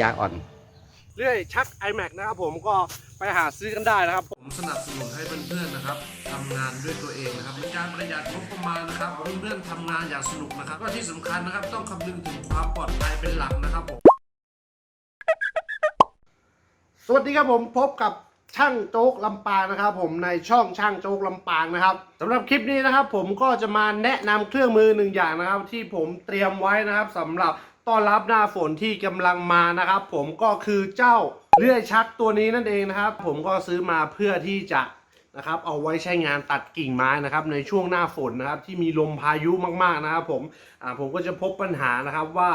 ยาอ่อน เรื่อยชัก iMac นะครับผมก็ไปหาซื้อกันได้นะครับ ผมสนับสนุนให้เพื่อนๆนะครับทำงานด้วยตัวเองนะครับเป็นการประหยัดงบประมาณนะครับเพื่อนๆทำงานอย่างสนุกนะครับ ก็ที่สำคัญนะครับต้องคำนึงถึงความปลอดภัยเป็นหลักนะครับผมสวัสดีครับผมพบกับช่างโจ๊กลำปางนะครับ ผมในช่องช่างโจ๊กลำปางนะครับสำหรับคลิปนี้นะครับ ผมก็จะมาแนะนำเครื่องมือหนึ่งอย่างนะครับ ที่ผมเตรียมไว้นะครับสำหรับ ต้อนรับหน้าฝนที่กำลังมานะครับ ผมก็คือเจ้าเลื่อยชักตัวนี้นั่นเองนะครับ ผมก็ซื้อมาเพื่อที่จะนะครับเอาไว้ใช้งานตัดกิ่งไม้นะครับ ในช่วงหน้าฝนนะครับ ที่มีลมพายุมากๆนะครับ ผมอ่าผมก็จะพบปัญหานะครับว่า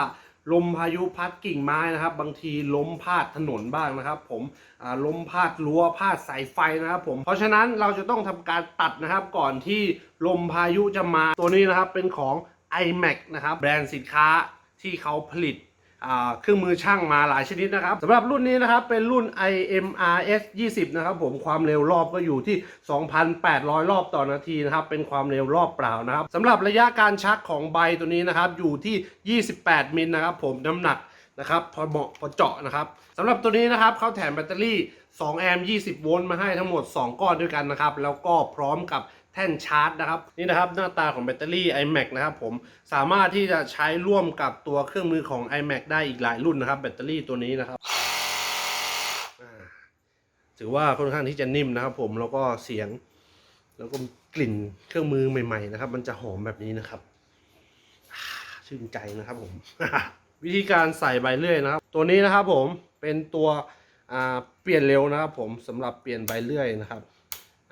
ลมพายุพัดกิ่งไม้นะครับ บางทีล้มพาดถนนบ้างนะครับ ผมล้มพาดรั้วพาดสายไฟนะครับ ผมเพราะฉะนั้นเราจะต้องทำการตัดนะครับ ก่อนที่ลมพายุจะมาตัวนี้นะครับเป็นของ iMac นะครับ แบรนด์สินค้า ที่เขาผลิตเครื่องมือช่างมาหลายชนิดนะครับสำหรับรุ่นนี้นะครับเป็นรุ่น IMRS 20 นะครับผมความเร็วรอบก็อยู่ที่ 2,800 รอบต่อนาทีนะครับเป็นความเร็วรอบเปล่านะครับสำหรับระยะการชักของใบตัวนี้นะครับอยู่ที่ 28 มิลนะครับผมน้ำหนักนะครับพอเหมาะพอเจาะนะครับสำหรับตัวนี้นะครับเขาแถมแบตเตอรี่ 2 แอมป์ 20 โวลต์มาให้ทั้งหมด 2 ก้อนด้วยกันนะครับแล้วก็พร้อมกับ แท่นชาร์จนะครับนี่นะครับหน้าตาของแบตเตอรี่ iMac นะครับผมสามารถที่จะใช้ร่วมกับตัวเครื่องมือของ iMac ได้อีกหลายรุ่นนะครับ แบตเตอรี่ตัวนี้นะครับถือว่าค่อนข้างที่จะนิ่มนะครับผมแล้วก็เสียง แล้วก็กลิ่นเครื่องมือใหม่ ๆ นะครับ มันจะหอมแบบนี้นะครับชื่นใจนะครับผม วิธีการใส่ใบเลื่อยนะครับ ตัวนี้นะครับผมเป็นตัวเปลี่ยนเร็วนะครับ ผมสำหรับเปลี่ยนใบเลื่อยนะครับ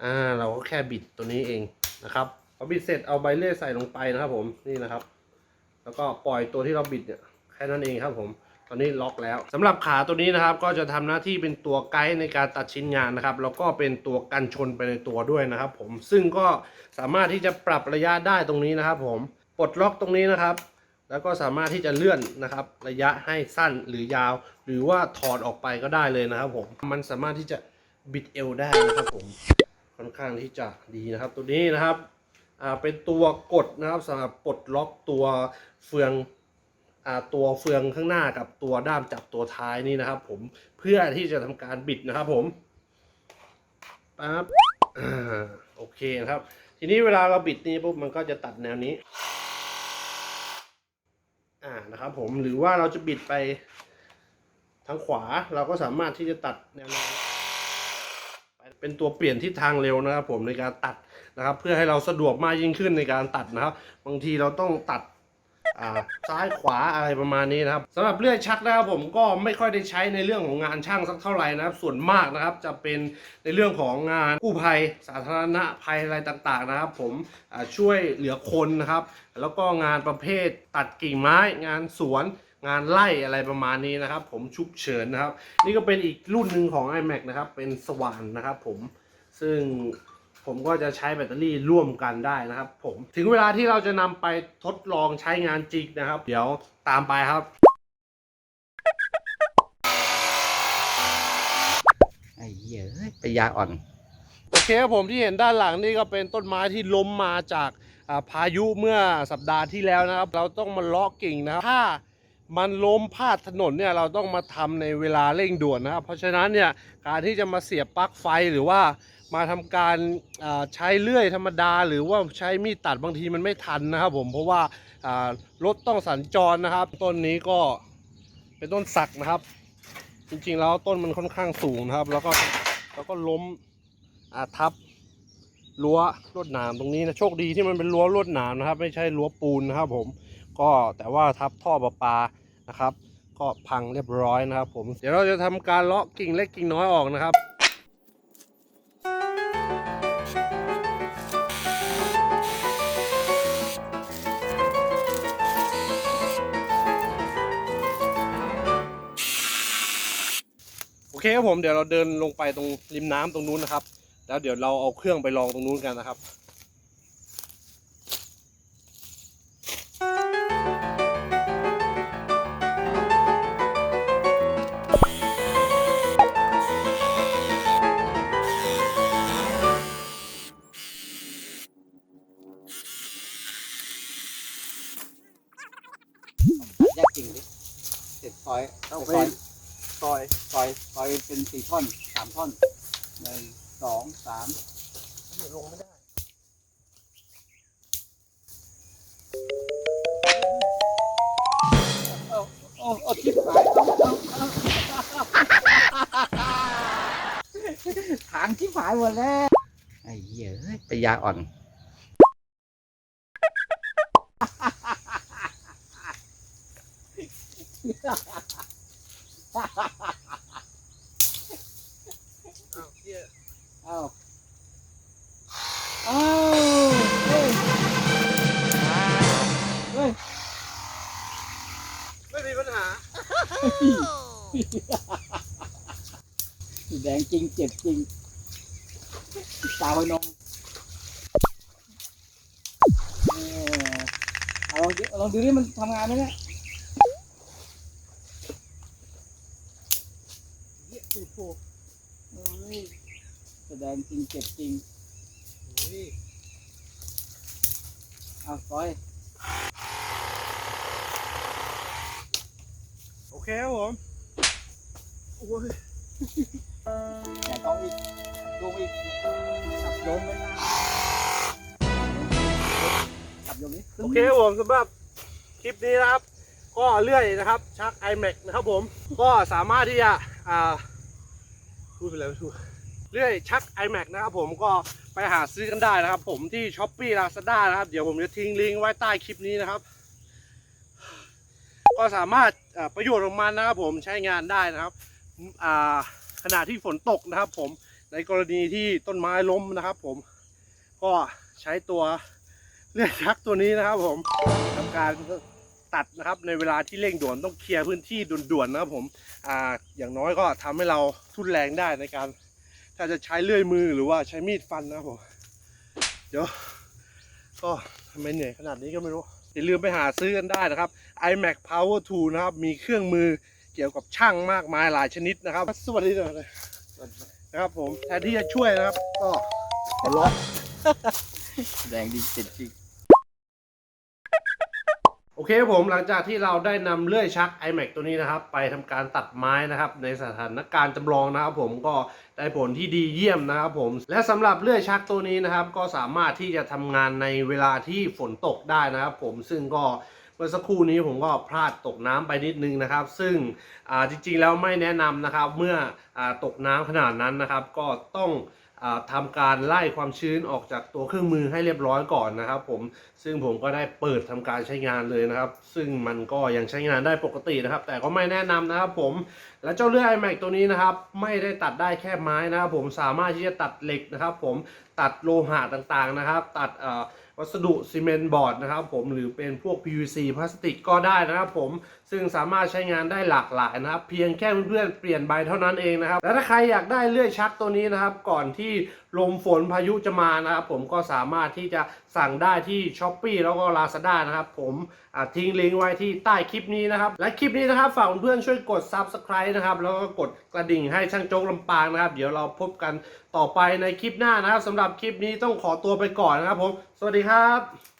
อ่าเราก็แค่บิดตัวนี้เองนะครับพอบิดเสร็จเอาใบเลื่อยใส่ลงไปนะครับผมนี่นะครับ แล้วก็ปล่อยตัวที่เราบิดเนี่ยแค่นั้นเองครับผมตอนนี้ล็อกแล้วสำหรับขาตัวนี้นะครับก็จะทำหน้าที่เป็นตัวไกด์ในการตัดชิ้นงานนะครับแล้วก็เป็นตัวกันชนไปในตัวด้วยนะครับ ผมซึ่งก็สามารถที่จะปรับระยะได้ตรงนี้นะครับ ผมปลดล็อกตรงนี้นะครับ แล้วก็สามารถที่จะเลื่อนนะครับ ระยะให้สั้นหรือยาว หรือว่าถอดออกไปก็ได้เลยนะครับ ผมมันสามารถที่จะบิดเอวได้นะครับผม ค่อนข้างที่จะดีนะครับ ตัวนี้นะครับอ่าเป็นตัวกดนะครับสำหรับปลดล็อกตัวเฟืองอ่าตัวเฟืองข้างหน้ากับตัวด้ามจับตัวท้ายนี่นะครับ ผมเพื่อที่จะทำการบิดนะครับผมปั๊บอ่าโอเคนะครับ ทีนี้เวลาเราบิดนี่ปุ๊บมันก็จะตัดแนวนี้อ่านะครับผมหรือว่าเราจะบิดไปทางขวาเราก็สามารถที่จะตัดแนวนี้ เป็นตัวเปลี่ยนทิศทางเร็วนะครับผมในการตัดนะครับ เพื่อให้เราสะดวกมากยิ่งขึ้นในการตัดนะครับ บางทีเราต้องตัดซ้ายขวาอะไรประมาณนี้นะครับสำหรับเลื่อยชักนะครับผมก็ไม่ค่อยได้ใช้ในเรื่องของงานช่างสักเท่าไหร่นะครับ ส่วนมากนะครับจะเป็นในเรื่องของงานกู้ภัย สาธารณภัยอะไรต่างๆนะครับ ผมช่วยเหลือคนนะครับ แล้วก็งานประเภทตัดกิ่งไม้งานสวน งานไล่อะไรประมาณนี้นะครับ ผมฉุกเฉินนะครับ นี่ก็เป็นอีกรุ่นหนึ่งของ iMac นะครับ เป็นสว่านนะครับผมซึ่งผมก็จะใช้แบตเตอรี่ร่วมกันได้นะครับ ผมถึงเวลาที่เราจะนำไปทดลองใช้งานจริงนะครับ เดี๋ยวตามไปครับไอ้เหี้ยเอ้ยไปยาอ่อนโอเคครับผมที่เห็นด้านหลังนี่ก็เป็นต้นไม้ที่ล้มมาจากอ่าพายุเมื่อสัปดาห์ที่แล้วนะครับ เราต้องมาเลาะกิ่งนะครับถ้า มันล้มพาดถนนเนี่ยเราต้องมาทำในเวลาเร่งด่วนนะครับ เพราะฉะนั้นเนี่ยการที่จะมาเสียบปลั๊กไฟหรือว่ามาทำการใช้เลื่อยธรรมดา หรือว่าใช้มีดตัดบางทีมันไม่ทันนะครับผมเพราะว่าอ่ารถต้องสัญจรนะครับ ต้นนี้ก็เป็นต้นสักนะครับ จริงๆแล้วต้นมันค่อนข้างสูงนะครับ แล้วก็แล้วก็ล้มอาทับรั้วลวดหนามตรงนี้นะโชคดีที่มันเป็นรั้วลวดหนามนะครับ ไม่ใช่รั้วปูนนะครับผมก็แต่ว่าทับท่อประปา นะครับ ก็พังเรียบร้อยนะครับ ผม เดี๋ยวเราจะทำการเลาะกิ่งเล็กกิ่งน้อยออกนะครับโอเคครับผมเดี๋ยวเราเดินลงไปตรงริมน้ำตรงนู้นนะครับ แล้วเดี๋ยวเราเอาเครื่องไปลองตรงนู้นกันนะครับ แยกกิ่งดิเสร็จซอยต้องไปซอยซอยซอยซอยเป็นสี่ท่อนสามท่อนหนึ่งสองสามลงไม่ได้โอ้โอ้โอ้ทิพหายเอาเอาเอาถางทิพหายหมดแล้วไอ้เหี้ยเอ้ยปัญญาอ่อน อ้าเหี้ยเอาเอาเฮ้ยเฮ้ยไม่มีปัญหา แดงจริงเจ็บจริงตาพนมเออเอาลองดูลองดูดิมันทำงานไหมเนี่ย หี้ยโอ้โหเอ้ยแสดงจริงเจ็บจริงนี่เอาซอย โอเคครับผมโอ้ยแต่ต้องอีกลงอีกขับโยนไว้นะขับโยนนี้โอเคครับผมสำหรับคลิปนี้นะครับ ก็เลื่อยนะครับ ชัก iMac นะครับผม ก็สามารถที่จะอ่า พูดไปแล้วไม่ถูกเลื่อยชัก iMac นะครับผมก็ไปหาซื้อกันได้นะครับผมที่ s h อ p e e Lazada นะครับ เดี๋ยวผมจะทิ้งลิงก์ไว้ใต้คลิปนี้นะครับ ก็สามารถประโยชน์ของมันนะครับผมใช้งานได้นะครับอ่าขณะที่ฝนตกนะครับผมในกรณีที่ต้นไม้ล้มนะครับผมก็ใช้ตัวเลื่อยชักตัวนี้นะครับผมทำการ ตัดนะครับในเวลาที่เร่งด่วนต้องเคลียร์พื้นที่ด่วนๆนะครับผมอ่าอย่างน้อยก็ทำให้เราทุนแรงได้ในการ ถ้าจะใช้เลื่อยมือหรือว่าใช้มีดฟันนะครับผมเดี๋ยวก็ทำไมเหนื่อยขนาดนี้ก็ไม่รู้อย่าลืมไปหาซื้อกันได้นะครับ iMac Power 2 นะครับ มีเครื่องมือเกี่ยวกับช่างมากมายหลายชนิดนะครับ สวัสดีเลยนะครับผมแทนที่จะช่วยนะครับ ก็ทะเลาะแดงดีเจ็บจริง โอเคครับผมหลังจากที่เราได้นำเลื่อยชัก iMac ตัวนี้นะครับ ไปทำการตัดไม้นะครับ ในสถานการณ์จำลองนะครับ ผมก็ได้ผลที่ดีเยี่ยมนะครับผมและสำหรับเลื่อยชักตัวนี้นะครับ ก็สามารถที่จะทำงานในเวลาที่ฝนตกได้นะครับ ผมซึ่งก็เมื่อสักครู่นี้ผมก็พลาดตกน้ำไปนิดนึงนะครับ ซึ่งจริงๆแล้วไม่แนะนำนะครับ เมื่ออตกน้ำขนาดนั้นนะครับ ก็ต้อง ทำการไล่ความชื้นออกจากตัวเครื่องมือให้เรียบร้อยก่อนนะครับผมซึ่งผมก็ได้เปิดทำการใช้งานเลยนะครับ ซึ่งมันก็ยังใช้งานได้ปกตินะครับ แต่ก็ไม่แนะนำนะครับผมและเจ้าเลื่อย iMac ตัวนี้นะครับ ไม่ได้ตัดได้แค่ไม้นะครับผมสามารถที่จะตัดเหล็กนะครับ ผมตัดโลหะต่างๆนะครับ ตัดเอ่อ วัสดุซีเมนต์บอร์ดนะครับผมหรือเป็นพวก PVC พลาสติกก็ได้นะครับผมซึ่งสามารถใช้งานได้หลากหลายนะครับ เพียงแค่เพื่อนๆเปลี่ยนใบเท่านั้นเองนะครับ และถ้าใครอยากได้เลื่อยชักตัวนี้นะครับ ก่อนที่ ลมฝนพายุจะมานะครับผมก็สามารถที่จะสั่งได้ที่ s h อ p e e แล้วก็ Lazada นะครับผมทิ้งลิงก์ไว้ที่ใต้คลิปนี้นะครับ และคลิปนี้นะครับฝากเพื่อนๆช่วยกด Subscribe นะครับ แล้วก็กดกระดิ่งให้ช่างโจ๊กลำปางนะครับ เดี๋ยวเราพบกันต่อไปในคลิปหน้านะครับสำหรับคลิปนี้ต้องขอตัวไปก่อนนะครับผม สวัสดีครับ